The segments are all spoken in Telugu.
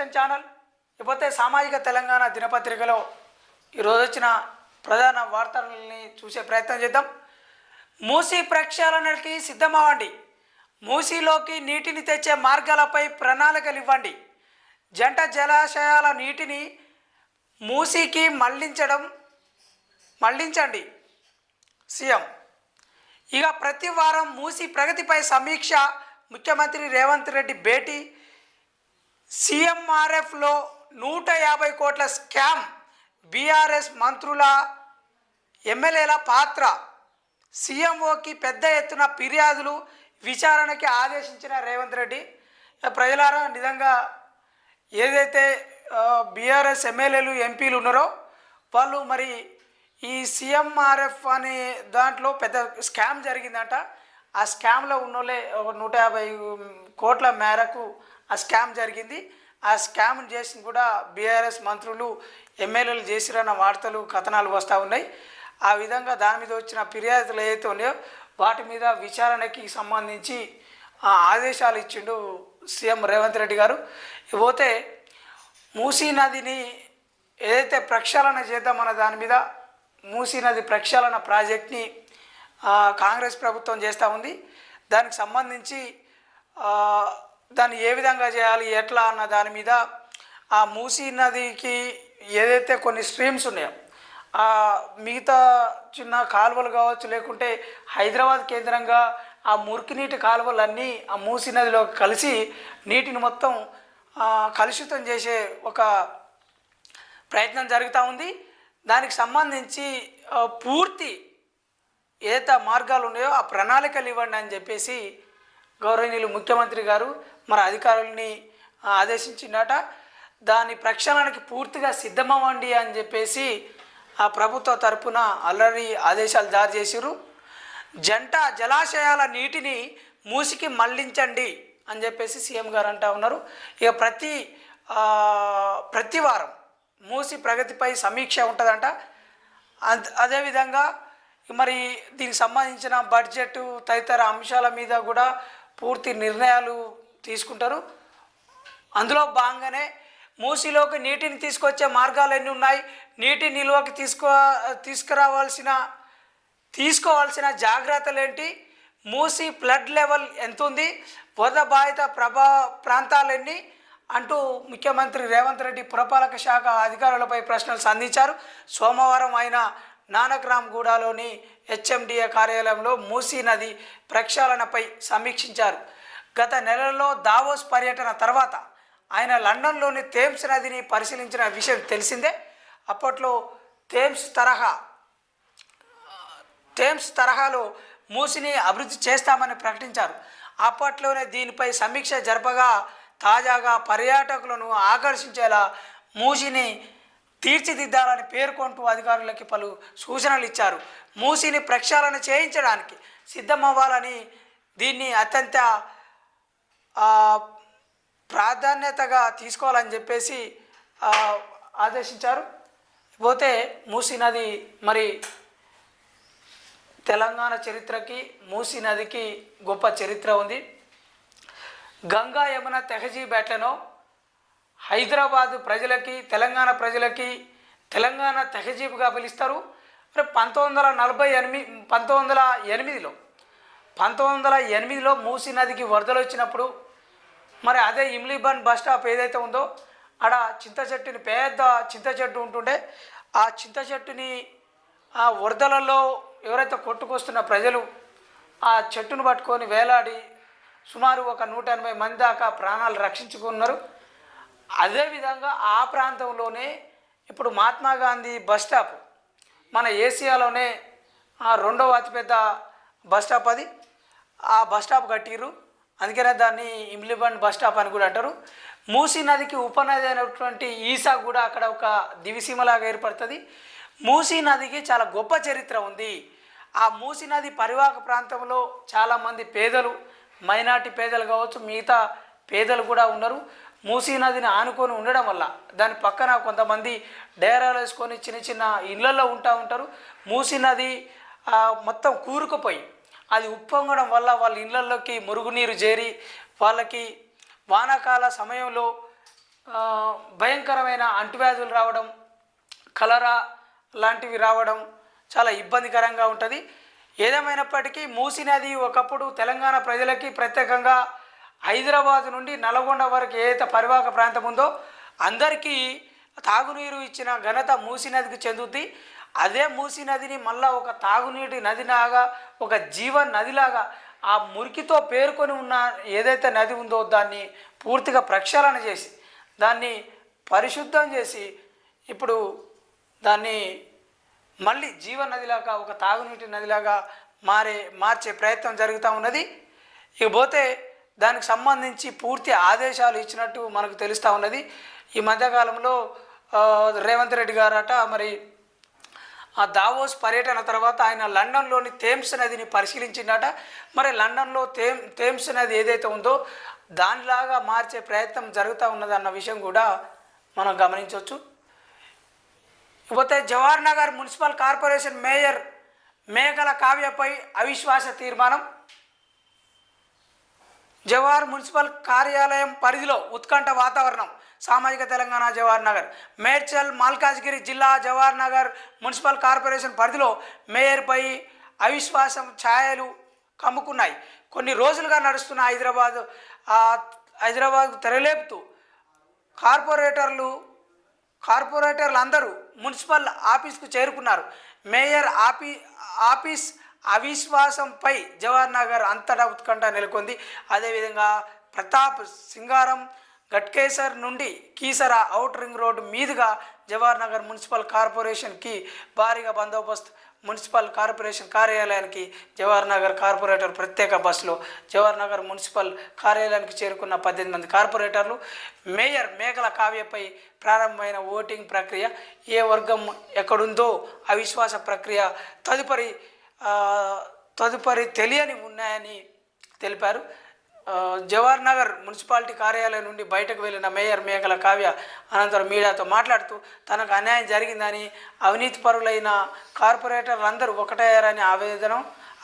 వెస్టర్న్ ఛానల్ ఇకపోతే సామాజిక తెలంగాణ దినపత్రికలో ఈరోజు వచ్చిన ప్రధాన వార్తల్ని చూసే ప్రయత్నం చేద్దాం. మూసీ ప్రక్షాళనకి సిద్ధమవ్వండి మూసీలోకి నీటిని తెచ్చే మార్గాలపై ప్రణాళికలు ఇవ్వండి జంట జలాశయాల నీటిని మూసీకి మళ్ళించడం మళ్ళించండి. సీఎం ఇక ప్రతి వారం మూసి ప్రగతిపై సమీక్ష ముఖ్యమంత్రి రేవంత్ రెడ్డి భేటీ సీఎంఆర్ఎఫ్లో నూట యాభై కోట్ల స్కామ్ బీఆర్ఎస్ మంత్రుల ఎమ్మెల్యేల పాత్ర. సీఎంఓకి పెద్ద ఎత్తున ఫిర్యాదులు విచారణకి ఆదేశించిన రేవంత్ రెడ్డి. ప్రజలారా నిజంగా ఏదైతే బీఆర్ఎస్ ఎమ్మెల్యేలు ఎంపీలు ఉన్నారో వాళ్ళు మరి ఈ సీఎంఆర్ఎఫ్ అనే దాంట్లో పెద్ద స్కామ్ జరిగిందంట. ఆ స్కామ్లో ఉన్నోళ్ళే ఒక నూట యాభై కోట్ల మేరకు ఆ స్కామ్ జరిగింది. ఆ స్కామ్ చేసి కూడా బీఆర్ఎస్ మంత్రులు ఎమ్మెల్యేలు చేసిరన్న వార్తలు కథనాలు వస్తూ ఉన్నాయి. ఆ విధంగా దాని మీద వచ్చిన ఫిర్యాదులు ఏదైతే ఉన్నాయో వాటి మీద విచారణకి సంబంధించి ఆ ఆదేశాలు ఇచ్చిండు సీఎం రేవంత్ రెడ్డి గారు. పోతే మూసీ నదిని ఏదైతే ప్రక్షాళన చేద్దామన్న దాని మీద మూసీ నది ప్రక్షాళన ప్రాజెక్ట్ని కాంగ్రెస్ ప్రభుత్వం చేస్తూ ఉంది. దానికి సంబంధించి దాన్ని ఏ విధంగా చేయాలి ఎట్లా అన్న దాని మీద ఆ మూసీ నదికి ఏదైతే కొన్ని స్ట్రీమ్స్ ఉన్నాయో ఆ మిగతా చిన్న కాలువలు కావచ్చు లేకుంటే హైదరాబాద్ కేంద్రంగా ఆ మురికి నీటి కాలువలన్నీ ఆ మూసీ నదిలో కలిసి నీటిని మొత్తం కలుషితం చేసే ఒక ప్రయత్నం జరుగుతూ ఉంది. దానికి సంబంధించి పూర్తి ఏదైతే మార్గాలు ఉన్నాయో ఆ ప్రణాళికలు ఇవ్వండి అని చెప్పేసి గౌరవనీయులు ముఖ్యమంత్రి గారు మరి అధికారుల్ని ఆ, ఆదేశించిందట దాని ప్రక్షాళనకి పూర్తిగా సిద్ధమవ్వండి అని చెప్పేసి ఆ ప్రభుత్వ తరపున అల్లరి ఆదేశాలు జారీ చేసిరు జంట జలాశయాల నీటిని మూసికి మళ్ళించండి అని చెప్పేసి సీఎం గారు అంటా ఉన్నారు. ఇక ప్రతి ప్రతి వారం మూసి ప్రగతిపై సమీక్ష ఉంటుందంట. అదేవిధంగా మరి దీనికి సంబంధించిన బడ్జెట్ తదితర అంశాల మీద కూడా పూర్తి నిర్ణయాలు తీసుకుంటారు. అందులో భాగంగానే మూసిలోకి నీటిని తీసుకొచ్చే మార్గాలు ఎన్ని ఉన్నాయి? నీటి నిల్వకి తీసుకో తీసుకురావాల్సిన తీసుకోవాల్సిన జాగ్రత్తలు ఏంటి? మూసి ఫ్లడ్ లెవెల్ ఎంత ఉంది వరద బాధిత ప్రభా ప్రాంతాలన్నీ అంటూ ముఖ్యమంత్రి రేవంత్ రెడ్డి పురపాలక శాఖ అధికారులపై ప్రశ్నలు సంధించారు. సోమవారం ఆయన నానక్రామ్గూడలోని హెచ్ఎండిఏ కార్యాలయంలో మూసీ నది ప్రక్షాళనపై సమీక్షించారు. గత నెలలో దావోస్ పర్యటన తర్వాత ఆయన లండన్లోని థేమ్స్ నదిని పరిశీలించిన విషయం తెలిసిందే. అప్పట్లో థేమ్స్ తరహా థేమ్స్ తరహాలో మూసిని అభివృద్ధి చేస్తామని ప్రకటించారు. అప్పట్లోనే దీనిపై సమీక్ష జరపగా తాజాగా పర్యాటకులను ఆకర్షించేలా మూసిని తీర్చిదిద్దాలని పేర్కొంటూ అధికారులకి పలు సూచనలు ఇచ్చారు. మూసిని ప్రక్షాళన చేయించడానికి సిద్ధమవ్వాలని దీన్ని అత్యంత ప్రాధాన్యతగా తీసుకోవాలని చెప్పేసి ఆదేశించారు. పోతే మూసీ నది మరి తెలంగాణ చరిత్రకి మూసీ నదికి గొప్ప చరిత్ర ఉంది. గంగా యమున తెహజీ బ్యాట్లను హైదరాబాదు ప్రజలకి తెలంగాణ ప్రజలకి తెలంగాణ తెహజీబ్గా పిలుస్తారు. మరి పంతొమ్మిది వందల నలభై ఎనిమిది పంతొమ్మిది వందల ఎనిమిదిలో పంతొమ్మిది వందల ఎనిమిదిలో మూసీ నదికి వరదలు వచ్చినప్పుడు మరి అదే ఇమ్లీబన్ బస్ స్టాప్ ఏదైతే ఉందో ఆడ చింత చెట్టుని పెద్ద చింత చెట్టు ఉంటుండే. ఆ చింత చెట్టుని ఆ వరదలలో ఎవరైతే కొట్టుకొస్తున్న ప్రజలు ఆ చెట్టును పట్టుకొని వేలాడి సుమారు ఒక నూట ఎనభై మంది దాకా ప్రాణాలు రక్షించుకున్నారు. అదేవిధంగా ఆ ప్రాంతంలోనే ఇప్పుడు మహాత్మా గాంధీ బస్ స్టాప్ మన ఏసియాలోనే ఆ రెండవ అతిపెద్ద బస్ స్టాప్ అది. ఆ బస్ స్టాప్ కట్టిర్రు. అందుకనే దాన్ని ఇమ్లిబండ్ బస్ స్టాప్ అని కూడా అంటారు. మూసీ నదికి ఉపనది అయినటువంటి ఈసా కూడా అక్కడ ఒక దివిసీమలాగా ఏర్పడుతుంది. మూసీ నదికి చాలా గొప్ప చరిత్ర ఉంది. ఆ మూసీ నది పరివాహక ప్రాంతంలో చాలామంది పేదలు మైనార్టీ పేదలు కావచ్చు మిగతా పేదలు కూడా ఉన్నారు. మూసీ నదిని ఆనుకొని ఉండడం వల్ల దాని పక్కన కొంతమంది డేరాలు వేసుకొని చిన్న చిన్న ఇళ్ళలో ఉంటా ఉంటారు. మూసీ నది మొత్తం కూరుకుపోయి అది ఉప్పొంగడం వల్ల వాళ్ళ ఇళ్ళల్లోకి మురుగునీరు చేరి వాళ్ళకి వానాకాల సమయంలో భయంకరమైన అంటువ్యాధులు రావడం కలరా లాంటివి రావడం చాలా ఇబ్బందికరంగా ఉంటుంది. ఏదేమైనప్పటికీ మూసి నది ఒకప్పుడు తెలంగాణ ప్రజలకి ప్రత్యేకంగా హైదరాబాద్ నుండి నల్గొండ వరకు ఏదైతే పరివాహక ప్రాంతం ఉందో అందరికీ తాగునీరు ఇచ్చిన ఘనత మూసి నదికి చెందుద్ది. అదే మూసి నదిని మళ్ళా ఒక తాగునీటి నదిలాగా ఒక జీవ నదిలాగా ఆ మురికితో పేర్కొని ఉన్న ఏదైతే నది ఉందో దాన్ని పూర్తిగా ప్రక్షాళన చేసి దాన్ని పరిశుద్ధం చేసి ఇప్పుడు దాన్ని మళ్ళీ జీవ నదిలాగా ఒక తాగునీటి నదిలాగా మారే మార్చే ప్రయత్నం జరుగుతూ ఉన్నది. ఇకపోతే దానికి సంబంధించి పూర్తి ఆదేశాలు ఇచ్చినట్టు మనకు తెలుస్తూ ఉన్నది. ఈ మధ్యకాలంలో రేవంత్ రెడ్డి గారట మరి ఆ దావోస్ పర్యటన తర్వాత ఆయన లండన్లోని థేమ్స్ నదిని పరిశీలించిందట. మరి లండన్లో థేమ్ థేమ్స్ నది ఏదైతే ఉందో దానిలాగా మార్చే ప్రయత్నం జరుగుతూ ఉన్నదన్న విషయం కూడా మనం గమనించవచ్చు. ఇకపోతే Jawahar Nagar municipal corporation mayor Meghala కావ్యపై అవిశ్వాస తీర్మానం జవహర్ మున్సిపల్ కార్యాలయం పరిధిలో ఉత్కంఠ వాతావరణం. సామాజిక తెలంగాణ జవహర్ నగర్. మేడ్చల్ మల్కాజ్గిరి జిల్లా జవహర్ నగర్ మున్సిపల్ కార్పొరేషన్ పరిధిలో మేయర్పై అవిశ్వాసం ఛాయలు కమ్ముకున్నాయి. కొన్ని రోజులుగా నడుస్తున్న హైదరాబాద్ హైదరాబాద్ తెరలేపుతూ కార్పొరేటర్లు కార్పొరేటర్లు అందరూ మున్సిపల్ ఆఫీస్కు చేరుకున్నారు. మేయర్ ఆఫీ ఆఫీస్ అవిశ్వాసంపై జవహర్ నగర్ అంతటా ఉత్కంఠ నెలకొంది. అదేవిధంగా ప్రతాప్ సింగారం గట్కేసర్ నుండి కీసర అవుట్ రింగ్ రోడ్డు మీదుగా జవహర్ నగర్ మున్సిపల్ కార్పొరేషన్కి భారీగా బందోబస్తు మున్సిపల్ కార్పొరేషన్ కార్యాలయానికి జవహర్ నగర్ కార్పొరేటర్ ప్రత్యేక బస్సులో జవహర్ నగర్ మున్సిపల్ కార్యాలయానికి చేరుకున్న పద్దెనిమిది మంది కార్పొరేటర్లు మేయర్ మేఘల కావ్యపై ప్రారంభమైన ఓటింగ్ ప్రక్రియ ఏ వర్గం ఎక్కడుందో అవిశ్వాస ప్రక్రియ తదుపరి తదుపరి తెలియని ఉన్నాయని తెలిపారు. జవహర్ నగర్ మున్సిపాలిటీ కార్యాలయం నుండి బయటకు వెళ్ళిన మేయర్ మేఘల కావ్య అనంతరం మీడియాతో మాట్లాడుతూ తనకు అన్యాయం జరిగిందని అవినీతి పరులైన కార్పొరేటర్లు అందరూ ఒకటయ్యారని ఆవేదన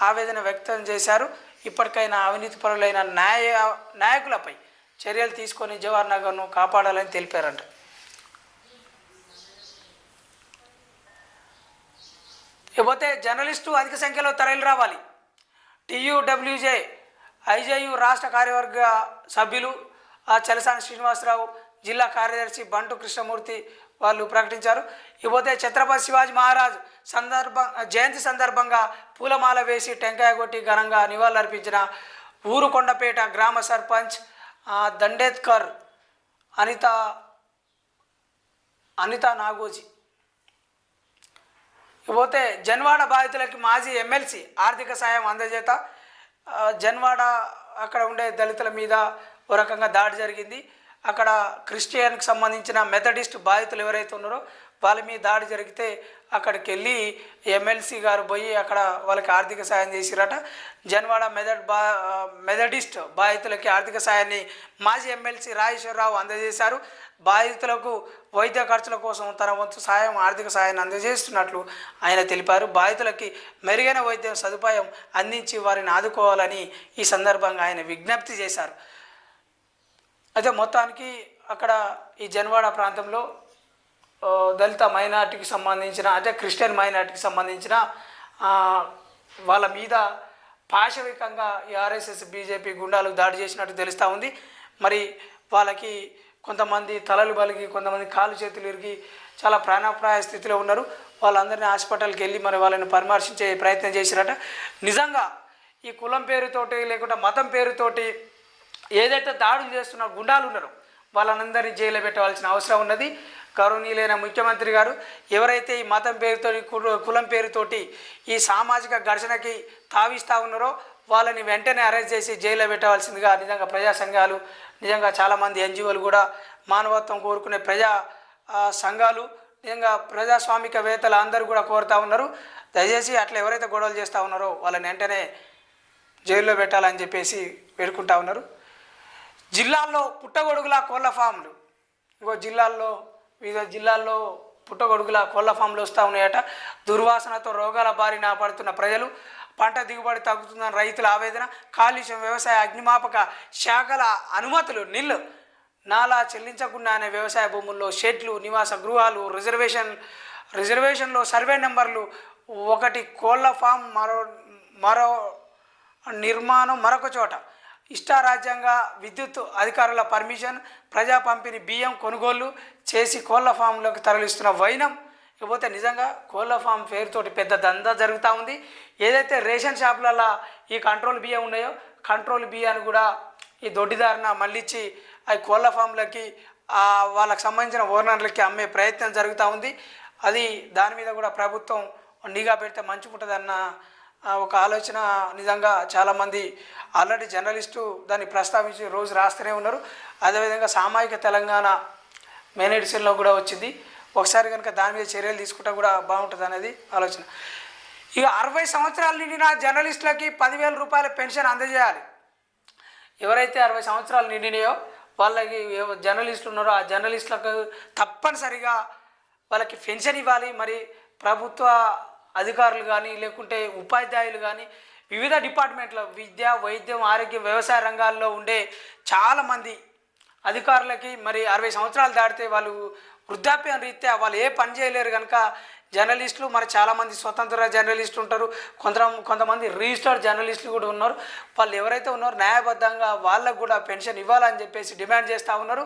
ఆవేదన వ్యక్తం చేశారు. ఇప్పటికైనా అవినీతి పరులైన న్యాయ నాయకులపై చర్యలు తీసుకొని జవహర్ నగర్ను కాపాడాలని తెలిపారంట. ఇకపోతే జర్నలిస్టు అధిక సంఖ్యలో తరలి రావాలి. టీయూడబ్ల్యూజే ఐజేయు రాష్ట్ర కార్యవర్గ సభ్యులు ఆ చలసాని శ్రీనివాసరావు జిల్లా కార్యదర్శి బంటు కృష్ణమూర్తి వాళ్ళు ప్రకటించారు. ఇకపోతే ఛత్రపతి శివాజీ మహారాజ్ సందర్భ జయంతి సందర్భంగా పూలమాల వేసి టెంకాయ కొట్టి ఘనంగా నివాళులర్పించిన ఊరుకొండపేట గ్రామ సర్పంచ్ దండేత్కర్ అనిత అనిత నాగోజీ. పోతే జన్వాడ బాధితులకి మాజీ ఎమ్మెల్సీ ఆర్థిక సాయం అందజేత. జన్వాడ అక్కడ ఉండే దళితుల మీద ఓ రకంగా దాడి జరిగింది. అక్కడ క్రిస్టియన్కి సంబంధించిన మెథడిస్ట్ బాధితులు ఎవరైతే ఉన్నారో వాళ్ళ మీద దాడి జరిగితే అక్కడికి వెళ్ళి ఎమ్మెల్సీ గారు పోయి అక్కడ వాళ్ళకి ఆర్థిక సాయం చేసిరట. జన్వాడ మెథడ్ బా మెథడిస్ట్ బాధితులకి ఆర్థిక సాయాన్ని మాజీ ఎమ్మెల్సీ రాజేశ్వరరావు అందజేశారు. బాధితులకు వైద్య ఖర్చుల కోసం తన వంతు సాయం ఆర్థిక సాయాన్ని అందజేస్తున్నట్లు ఆయన తెలిపారు. బాధితులకి మెరుగైన వైద్య సదుపాయం అందించి వారిని ఆదుకోవాలని ఈ సందర్భంగా ఆయన విజ్ఞప్తి చేశారు. అయితే మొత్తానికి అక్కడ ఈ జన్వాడ ప్రాంతంలో దళిత మైనార్టీకి సంబంధించిన అంటే క్రిస్టియన్ మైనార్టీకి సంబంధించిన వాళ్ళ మీద పాశవికంగా ఈ ఆర్ఎస్ఎస్ బీజేపీ గుండాలు దాడి చేసినట్టు తెలుస్తూ ఉంది. మరి వాళ్ళకి కొంతమంది తలలు బలిగి కొంతమంది కాలు చేతులు ఇరిగి చాలా ప్రాణాప్రాయ స్థితిలో ఉన్నారు. వాళ్ళందరినీ హాస్పిటల్కి వెళ్ళి మరి వాళ్ళని పరామర్శించే ప్రయత్నం చేసిరట నిజంగా ఈ కులం పేరుతోటి లేకుంటే మతం పేరుతోటి ఏదైతే దాడులు చేస్తున్న గుండాలు ఉన్నారో వాళ్ళనందరినీ జైలు పెట్టవలసిన అవసరం ఉన్నది. గౌరవనీయులైన ముఖ్యమంత్రి గారు ఎవరైతే ఈ మతం పేరుతోటి కులం పేరుతోటి ఈ సామాజిక ఘర్షణకి తావిస్తూ ఉన్నారో వాళ్ళని వెంటనే అరెస్ట్ చేసి జైల్లో పెట్టవలసిందిగా నిజంగా ప్రజా సంఘాలు నిజంగా చాలామంది ఎన్జిఓలు కూడా మానవత్వం కోరుకునే ప్రజా సంఘాలు నిజంగా ప్రజాస్వామిక వేత్తలు అందరూ కూడా కోరుతూ ఉన్నారు. దయచేసి అట్లా ఎవరైతే గొడవలు చేస్తూ ఉన్నారో వాళ్ళని వెంటనే జైల్లో పెట్టాలని చెప్పేసి వేడుకుంటా ఉన్నారు. జిల్లాల్లో పుట్టగొడుగుల కోళ్ళ ఫామ్లు. ఇంకో జిల్లాల్లో వివిధ జిల్లాల్లో పుట్టగొడుగుల కోళ్ళ ఫామ్లు వస్తూ ఉన్నాయట. దుర్వాసనతో రోగాల బారిన పడుతున్న ప్రజలు పంట దిగుబడి తగ్గుతుందని రైతుల ఆవేదన కాలుష్యం వ్యవసాయ అగ్నిమాపక శాఖల అనుమతులు నిల్లు. నాలా చెల్లించకుండానే వ్యవసాయ భూముల్లో షెడ్లు నివాస గృహాలు రిజర్వేషన్ రిజర్వేషన్లో సర్వే నెంబర్లు ఒకటి కోళ్ళ ఫామ్ మరో మరో నిర్మాణం మరొక చోట. ఇష్టారాజ్యంగా విద్యుత్ అధికారుల పర్మిషన్ ప్రజా పంపిణీ బియ్యం కొనుగోలు చేసి కోళ్ళ ఫామ్లోకి తరలిస్తున్న వైనం ఇకపోతే నిజంగా కోళ్ళ ఫామ్ పేరుతోటి పెద్ద దందా జరుగుతూ ఉంది. ఏదైతే రేషన్ షాపులలో ఈ కంట్రోల్ బియ్యం ఉన్నాయో కంట్రోల్ బియ్యాన్ని కూడా ఈ దొడ్డిదారిన మళ్ళించి అవి కోళ్ళ ఫామ్లకి వాళ్ళకి సంబంధించిన ఓనర్లకి అమ్మే ప్రయత్నం జరుగుతూ ఉంది. అది దాని మీద కూడా ప్రభుత్వం నిఘా పెడితే మంచిగుంటుందన్న ఉంటుందన్న ఒక ఆలోచన నిజంగా చాలామంది ఆల్రెడీ జర్నలిస్టు దాన్ని ప్రస్తావించి రోజు రాస్తూనే ఉన్నారు. అదేవిధంగా సామాజిక తెలంగాణ మెయిన్ కూడా వచ్చింది. ఒకసారి కనుక దాని మీద చర్యలు తీసుకుంటే కూడా బాగుంటుంది అనేది ఆలోచన. ఇక అరవై సంవత్సరాలు నిండిన జర్నలిస్టులకి పదివేల రూపాయల పెన్షన్ అందజేయాలి. ఎవరైతే అరవై సంవత్సరాలు నిండినాయో వాళ్ళకి జర్నలిస్టులు ఉన్నారో ఆ జర్నలిస్టులకు తప్పనిసరిగా వాళ్ళకి పెన్షన్ ఇవ్వాలి. మరి ప్రభుత్వ అధికారులు కానీ లేకుంటే ఉపాధ్యాయులు కానీ వివిధ డిపార్ట్మెంట్ల విద్య వైద్యం ఆరోగ్యం వ్యవసాయ రంగాల్లో ఉండే చాలామంది అధికారులకి మరి అరవై సంవత్సరాలు దాటితే వాళ్ళు వృద్ధాప్యం రీత్యా వాళ్ళు ఏ పని చేయలేరు కనుక జర్నలిస్టులు మరి చాలామంది స్వతంత్ర జర్నలిస్టులు ఉంటారు. కొంత కొంతమంది రిజిస్టర్డ్ జర్నలిస్టులు కూడా ఉన్నారు. వాళ్ళు ఎవరైతే ఉన్నారో న్యాయబద్ధంగా వాళ్ళకు కూడా పెన్షన్ ఇవ్వాలని చెప్పేసి డిమాండ్ చేస్తూ ఉన్నారు.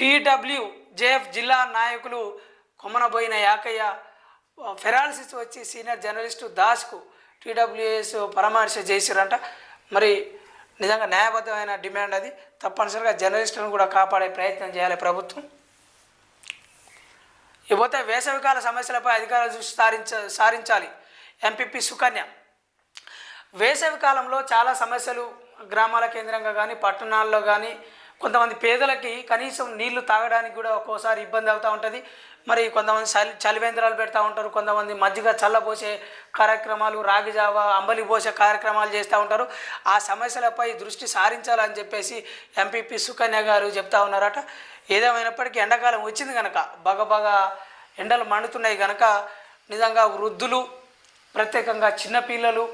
టీడబ్ల్యూ జేఎఫ్ జిల్లా నాయకులు కొమ్మనబోయిన యాకయ్య ఫెరాలసిస్ వచ్చి సీనియర్ జర్నలిస్టు దాస్కు టీడబ్ల్యూఎస్ పరామర్శ చేశారంట మరి నిజంగా న్యాయబద్ధమైన డిమాండ్ అది. తప్పనిసరిగా జర్నలిస్టులను కూడా కాపాడే ప్రయత్నం చేయాలి ప్రభుత్వం. ఇకపోతే వేసవికాల సమస్యలపై అధికారులు దృష్టి సారించ సారించాలి. ఎంపీపీ సుకన్య. వేసవి కాలంలో చాలా సమస్యలు గ్రామాల కేంద్రంగా కానీ పట్టణాల్లో కానీ కొంతమంది పేదలకి కనీసం నీళ్ళు తాగడానికి కూడా ఒక్కోసారి ఇబ్బంది అవుతూ ఉంటుంది. మరి కొంతమంది చలి చలివేంద్రాలు పెడతా ఉంటారు. కొంతమంది మజ్జిగ చల్లబోసే కార్యక్రమాలు రాగిజావ అంబలి పోసే కార్యక్రమాలు చేస్తూ ఉంటారు. ఆ సమస్యలపై దృష్టి సారించాలని చెప్పేసి ఎంపీపీ సుకన్య గారు చెప్తా ఉన్నారట. ఏదేమైనప్పటికీ ఎండాకాలం వచ్చింది కనుక బాగా బాగా ఎండలు మండుతున్నాయి కనుక నిజంగా వృద్ధులు ప్రత్యేకంగా చిన్నపిల్లలు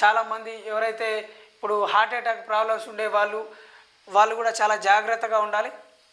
చాలామంది ఎవరైతే ఇప్పుడు హార్ట్ అటాక్ ప్రాబ్లమ్స్ ఉండే వాళ్ళు వాళ్ళు కూడా చాలా జాగ్రత్తగా ఉండాలి.